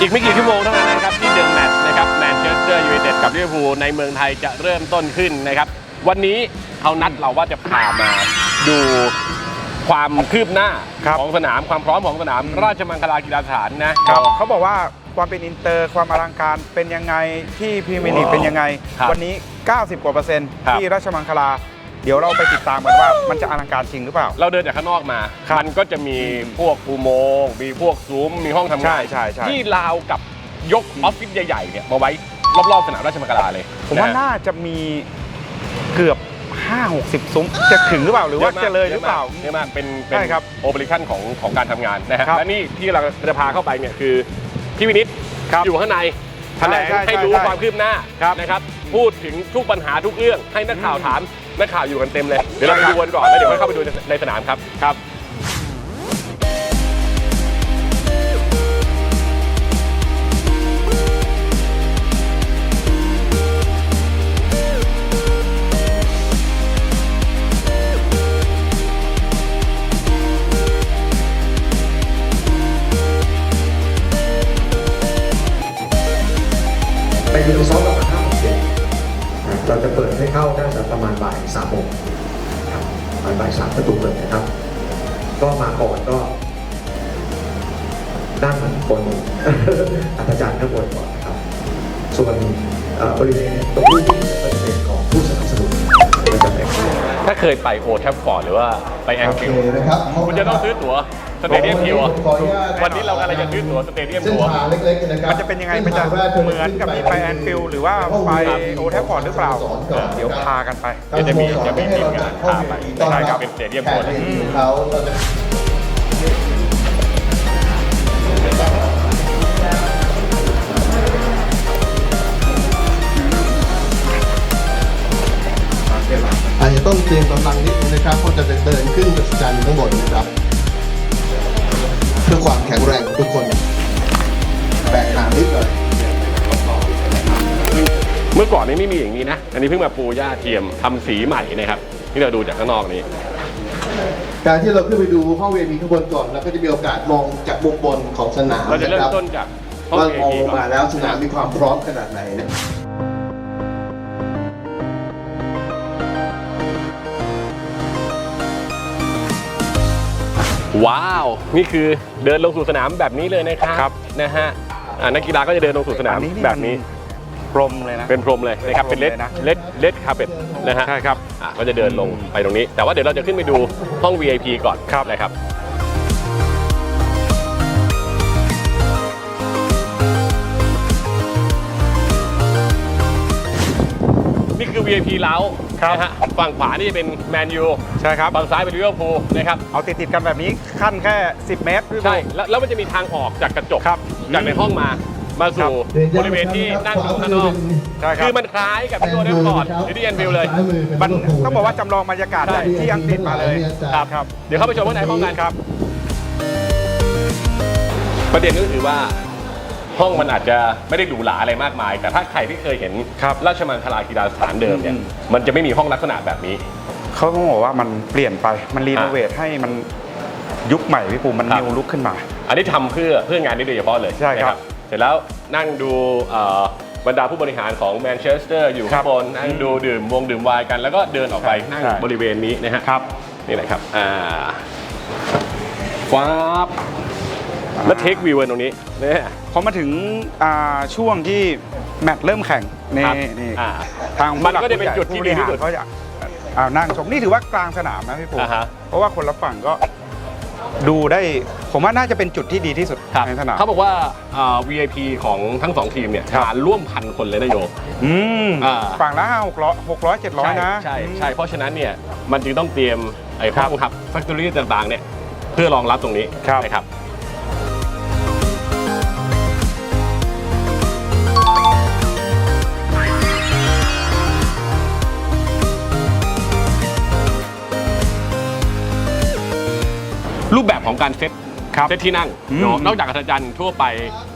อีกไม่กี่ชั่วโมงเท่านั้นนะครับที่เดอะแมตช์นะครับแมนเชสเตอร์ยูไนเต็ดกับลิเวอร์พูลในเมืองไทยจะเริ่มต้นขึ้นนะครับ วันนี้เขานัดเราว่าจะพามาดูความคืบหน้าครับ ของสนามความพร้อมของสนามราชมังคลากีฬาสถานนะ ครับเขาบอกว่าความเป็นอินเตอร์ความอลังการเป็นยังไงที่พรีเมียร์ลีกเป็นยังไง ครับวันนี้ 90 กว่าเปอร์เซ็นต์ครับที่ราชมังคลา เดี๋ยวเราไปติดตามกันว่ามันจะอลังการจริงหรือเปล่า เราเดินจากข้างนอกมา ครับมันก็จะมีพวกอุโมงค์มีพวกซุ้ม มีห้องทำใช่งานใช่ใช่ ที่ราวกับยกออฟฟิศใหญ่ๆเนี่ยมาไว้รอบๆสนามราชมังคลาเลยผมว่าะ น่าจะมีเกือบ 5-60 ซุ้มจะถึงหรือเปล่าหรือว่าจะเลยหรือเปล่า เยอะมากเป็นเป็นใช่ครับโอเปอเรชั่นของของการทำงานนะฮะครับและนี่ที่เราจะพาเข้าไปเนี่ยคือพี่วินิตครับอยู่ข้างใน แถลงใช่ใช่ให้รู้ใช่ความคืบหน้าครับนะครับพูดถึงทุกปัญหาทุกเรื่องให้นักข่าวถามนักข่าวอยู่กันเต็มเลยเดี๋ยวเราไปใช่ครับดูกันก่อนแล้วเดี๋ยวค่อยเข้าไปดูในสนามครับครับ เราจะเปิดให้เข้าน่าจะประมาณบ่ายสามโมงครับประมาณบ่ายสามประตูเปิดนะครับ ก็มาก่อนก็นั่งบนอัธจันทร์ข้างบนก่อนนะครับ ส่วนเอ่อบริเวณตรงนี้ก็จะเป็นของผู้สนับสนุนก็จะเป็นถ้าเคยไปโอแทฟฟอร์ดหรือว่าไปแองฟิลโอเคนะครับคุณจะต้องซื้อตั๋ว สเตเดียมทัวร์ขออนุญาตวันนี้เรากำลังจะซื้อตั๋วสเตเดียมเส้นทัวร์ทางเล็กๆนะครับมันจะเป็นยังไงมันจะเหมือนกับที่ไปแอนฟิลด์หรือว่าไปโอแทฟฟอร์ดหรือเปล่า เดี๋ยวพากันไปเดี๋ยวจะมีจะมีทีมงานพาไปใช่ครับเป็นสเตเดียมทัวร์เลยแขก VIP ของเขาเราจะอาจจะต้องเตรียมกำลังนิดนึงนะครับเพราะจะเดินขึ้นจักรจันทร์ข้างบนนะครับเพื่อความแข็งแรงของทุกคนแบกหามนิดหน่อยเมื่อก่อนนี้ไม่มีอย่างนี้นะ อันนี้เพิ่งมาปูหญ้าเทียมทำสีใหม่นะครับที่เราดูจากข้างนอกนี้ การที่เราขึ้นไปดูห้องเวทีข้างบนก่อนเราก็จะมีโอกาสมองจากมุมบนของสนามเราจะเริ่มคบต้นจากห้องว่าเอมองทีลงก่อมานแล้วสนามมีความพร้อมขนาดไหนนะ ว้าว นี่คือเดินลงสู่สนามแบบนี้เลยนะครับครับ นะฮะอ่านักกีฬาก็จะเดินลงสู่สนามอันนี้นี่แบบนี้พรมเลยนะ เป็นพรมเลยนะครับ เป็นเลดเป็นพรมเลยนะ เลดเลดคาเปตนะฮะ ใช่ครับ อะก็จะเดินลงไปตรงนี้ แต่ว่าเดี๋ยวเราจะขึ้นไปดูห้อง VIP ก่อนครับ นะครับ VIP เล้าครับนะฮะฝั่งขวานี่จะเป็นแมนยูใช่ครับ ฝั่งซ้ายเป็นลิเวอร์พูลนะครับเอาติดๆกันแบบนี้ขั้นแค่ 10 เมตรพี่ใช่บูแล้วแล้วมันจะมีทางออกจากกระจกครับจากในห้องมามาสู่บริเวณที่นั่งอยู่ข้างนอกใช่ครับคือมันคล้ายกับที่โอเดนฟอร์ดหรือที่แอนฟิลเลย มันต้องบอกว่าจำลองบรรยากาศใช่ ที่อังกฤษมาเลยครับครับ เดี๋ยวเข้าไปชมข้างในห้องกันครับ ประเด็นก็คือว่า ห้องมันอาจจะไม่ได้หรูหราอะไรมากมาย แต่ถ้าใครที่เคยเห็นครับราชมังคลากีฬาสถานเดิมเนี่ยอืม มันจะไม่มีห้องลักษณะแบบนี้ เขาต้องบอกว่ามันเปลี่ยนไป มันรีโนเวทให้มันยุคใหม่พี่ปูมันครับ นิวลุกขึ้นมา อันนี้ทำเพื่อเพื่องานนี้โดยเฉพาะเลยใช่ครับนะเสร็จแล้วนั่งดูเอ่อบรรดาผู้บริหารของแมนเชสเตอร์อยู่ครัข้าบงบนนั่งดูดื่มวงดื่มไวน์กัน แล้วก็เดินออกไปใช่นั่งใช่ บริเวณนี้นะฮะครับ นี่แหละครับอ่าฟ้าบ แล้วเทควิวตรงนี้เนี่ย พอมาถึงอ่าช่วงที่แมตช์เริ่มแข่งนี่ครับนี่อ่าทางมันก็จะเป็นจุดที่ดีที่สุดผู้บริหารเขาจะอ่านั่งชมนี่ถือว่ากลางสนามนะพี่ปูอ่าฮะ เพราะว่าคนละฝั่งก็ดูได้ ผมว่าน่าจะเป็นจุดที่ดีที่สุดในสนาม เขาบอกว่าอ่า VIP ของทั้งสองทีมเนี่ยครับมาร่วมพันคนเลยนะโยมอืมอ่า ฝั่งละหกร้อยหกร้อยเจ็ดร้อยนะ ใช่ใช่เพราะฉะนั้นเนี่ยมันจึงต้องเตรียมไอ้ห้องครับแฟคทอรี่ต่างๆเนี่ยเพื่อรองรับตรงนี้ครับ นะครับ รูปแบบของการเซตครับเซตที่นั่งอืมเนอะนอกจากอัศจรรย์ทั่วไป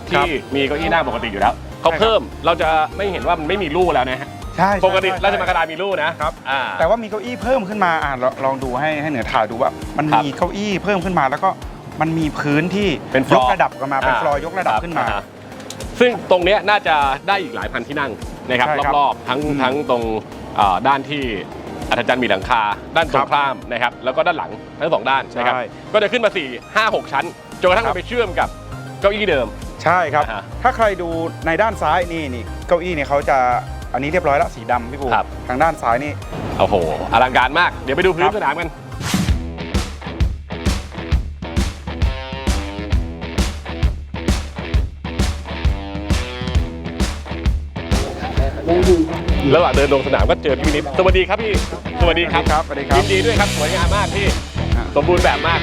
ครัที่บมีเก้าอี้นั่งปกติอยู่แล้วเขาใช่ครับ เพิ่มเราจะไม่เห็นว่ามันไม่มีลู่แล้วนะฮะใช่ปกติใช่ราชมังคลามีลู่นะครับ อ่า แต่ว่ามีเก้าอี้เพิ่มขึ้นมาอ่าลองลองดูให้ให้เหนือถ่ายดูว่า มันครับมีเก้าอี้เพิ่มขึ้นมาแล้วก็มันมีพื้นที่เป็นย floor กระดับกันมาเป็นอ่าฟลอร์ยกระดับขึ้นมาครับซึ่งตรงเนี้ยน่าจะได้อีกหลายพันที่นั่งนะครับใช่ครับรอบๆทั้งอืมทั้งตรงเอ่อด้านที่ อาจารย์มีหลังคา ด้านตรงข้ามนะครับแล้วก็ด้านหลังทั้งสองด้านนะครับใช่ก็จะขึ้นมา4 5 6 ชั้นจนกระทั่งครับ ไปเชื่อมกับเก้าอี้เดิม ใช่ครับ อ่าฮะถ้าใครดูในด้านซ้ายนี่นี่เก้าอี้เนี่ยเขาจะอันนี้เรียบร้อยแล้วสีดำพี่ปูครับ ทางด้านซ้ายนี่ โอ้โหอลังการมากเดี๋ยวไปดูพื้ครันบสนามกัน ระหว่างเดินลงสนามก็เจอพี่นิดสวัสดีครับพี่สวัสดีครับครับสวัสดีครับ ยินดีด้วยครับสวยงามมากพี่อ่าสมบูรณ์แบบมาก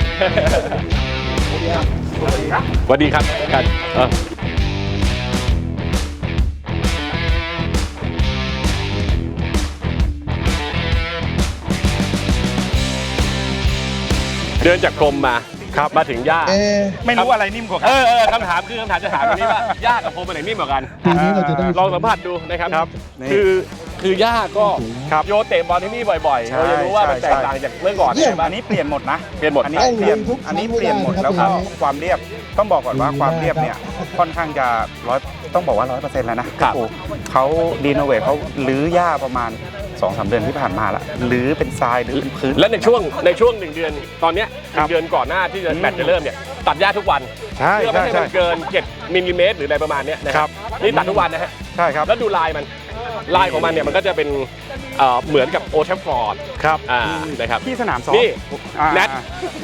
สวัสดีครับกันเออเดินจากกรมมา ครับ มาถึงย่า เอ๊ะไม่รู้อะไรนิ่มกว่ากัเอนอเออคำถามคือคำถามจะถามแบบนี้ว่าย่ากับพรมอันไหนนิ่มกว่ากันทีนี้เราจะได้ ลองสัมผัสดูนะครับครับนี่คือคือย่าก็ครับโยเตะบอลที่นี่บ่อยๆใช่เราจะรู้ว่ามันใช่แตกต่างจากเมื่อก่อนเยี่ยมใช่ปะอันนี้เปลี่ยนหมดนะ เปลี่ยนหมด อันนี้เปลี่ยนทุกอันนี้เปลี่ยนหมดทุกแล้วก็ครับความเรียบ ต้องบอกก่อนว่าความเรียบเนี่ยค่อนข้างจะร้อยต้องบอกว่าร้อยเปอร์เซ็นต์แล้วนะครับ โอ้เขาดีโนเวทเขาลื้อหญ้าประมาณ 2อสเดือนที่ผ่านมาละลื้อเป็นทรายลื้อเป็นพื้น และในช่วงในช่วงหนึ่งเดือนตอนเนี้ยหครันึ่บงเดือนก่อนหน้าที่จะอืมแมตช์จะเริ่มเนี่ยตัดหญ้าทุกวันใช่เพื่อไม่ใช่ให้ใช่มันเกิน7มิลลิเมตรหรืออะไรประมาณเนี้ยนะคครัรับบนี่ตัดทุกวันนะฮะใช่ครับแล้วดูลายมันลายของมันเนี่ยมันก็จะเป็นเอ่อเหมือนกับโอเทฟฟอร์ดครับอ่านะครับ ที่สนามซ้อมนี่อ่าแนท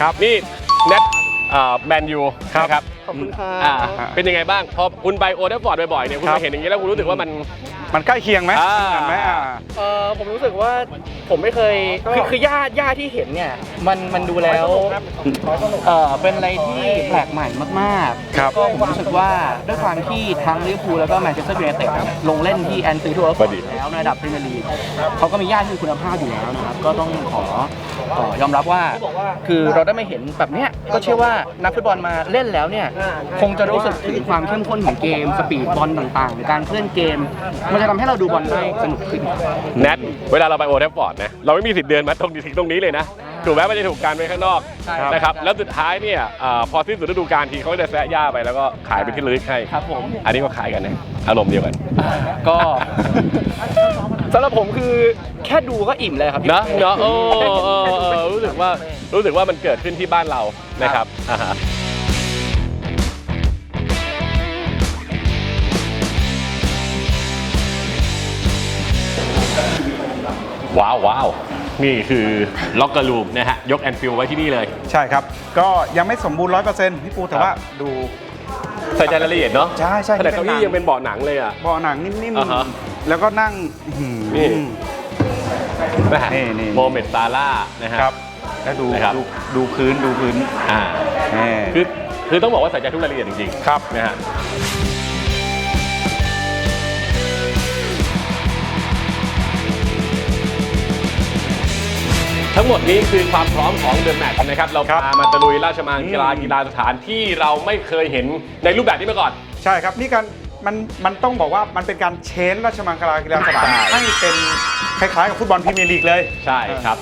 ครับ นี่เน็ตแมนยูครับ นะครับ ขอบคุณค่ะอ่าเป็นยังไงบ้าง พอคุณไปโอเทฟฟอร์ดบ่อยๆเนี่ยคุณครัมาบเห็นอย่างนี้แล้วคุณรู้สึกว่ามัน มันใกล้เคียงไหมอ่า เหมือนไหมอ่า เออผมรู้สึกว่าผมไม่เคยคือคือหญ้าหญ้าที่เห็นเนี่ยมันมันดูแล้วเออเป็นอะไรที่แปลกใหม่มากๆครับก็ผมรู้สึกว่าด้วยความที่ทั้งลิเวอร์พูลแล้วก็แมนเชสเตอร์ยูไนเต็ดลงเล่นที่แอนฟิลด์ทัวร์พอดีแล้วในระดับพรีเมียร์ลีกเขาก็มีหญ้าที่มีคุณภาพอยู่แล้วนะครับก็ต้องขอเอ่อยอมรับว่า คือเราได้มาเห็นแบบเนี้ยก็เชื่อว่านักฟุตบอลมาเล่นแล้วเนี่ยคงจะรู้สึกถึงความเข้มข้นของเกม สปีดบอลต่างๆหรือการเคลื่อนเกม มันจะทำให้เราดูบอลได้สนุกขึ้น แนทเวลาเราไปโอเทฟฟอร์ดนะเราไม่มีสิทธิ์เดินมาตรงนี้ถึงตรงนี้เลยนะ ถูกไหมมันจะถูกการไปข้างนอกใช่ครับ นะครับแล้วสุดท้ายเนี่ยอ่าพอสิ้นสุดฤดูกาลทีเขาก็จะแซะหญ้าไปแล้วก็ขายเป็นที่ระลึกให้ ครับผม อันนี้ก็ขายกันนะอารมณ์เดียวกัน ก็ สำหรับผมคือแค่ดูก็อิ่มเลยครับพี่เนาะเนาะเออเออเออรู้สึกว่ารู้สึกว่ามันเกิดขึ้นที่บ้านเรานะครับอ่าฮะ ว้าวว้าวนี่คือล็อกเกอร์ลูมนะฮะ ยกแอนฟิลไว้ที่นี่เลย ใช่ครับ ก็ยังไม่สมบูรณ์ร้อยเปอร์เซ็นต์พี่ปูแต่ว่าดู ใส่ใจรายละเอียดเนาะใช่ใช่ขนาดเก้าอี้ยังเป็นเบาะหนังเลยอะ เบาะหนังนิ่มอ่าฮะ ๆ แล้วก็นั่งอื้อหือนี่แม่นี่นี่ โมเมดซาร่านะฮะ ครับ แล้วดูนะครับ ดูดูพื้นดูพื้นอ่า นี่ คือคือต้องบอกว่าใส่ใจทุกรายละเอียดจริงๆครับนะฮะ ทั้งหมดนี้คือความพร้อมของเดอะแมตช์นะครับ เราครับพามาตะลุยราชมังอืมกีฬากีฬาสถานที่เราไม่เคยเห็นในรูปแบบนี้มาก่อน ใช่ครับ นี่การมันมันต้องบอกว่ามันเป็นการเชนราชมังคลากีฬาสถานใช่ให้เป็นคล้ายๆกับฟุตบอลพรีเมียร์ลีกเลย ใช่ครับ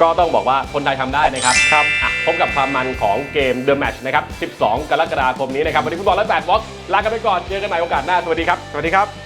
ก็ต้องบอกว่าคนไทยทำได้นะครับครับอะพบกับความมันของเกม The Match นะครับ 12 กรกฎาคมนี้นะครับ วันนี้ฟุตบอลและแบดบ็อกลากันไปก่อน เจอกันใหม่โอกาสหน้า สวัสดีครับ สวัสดีครับ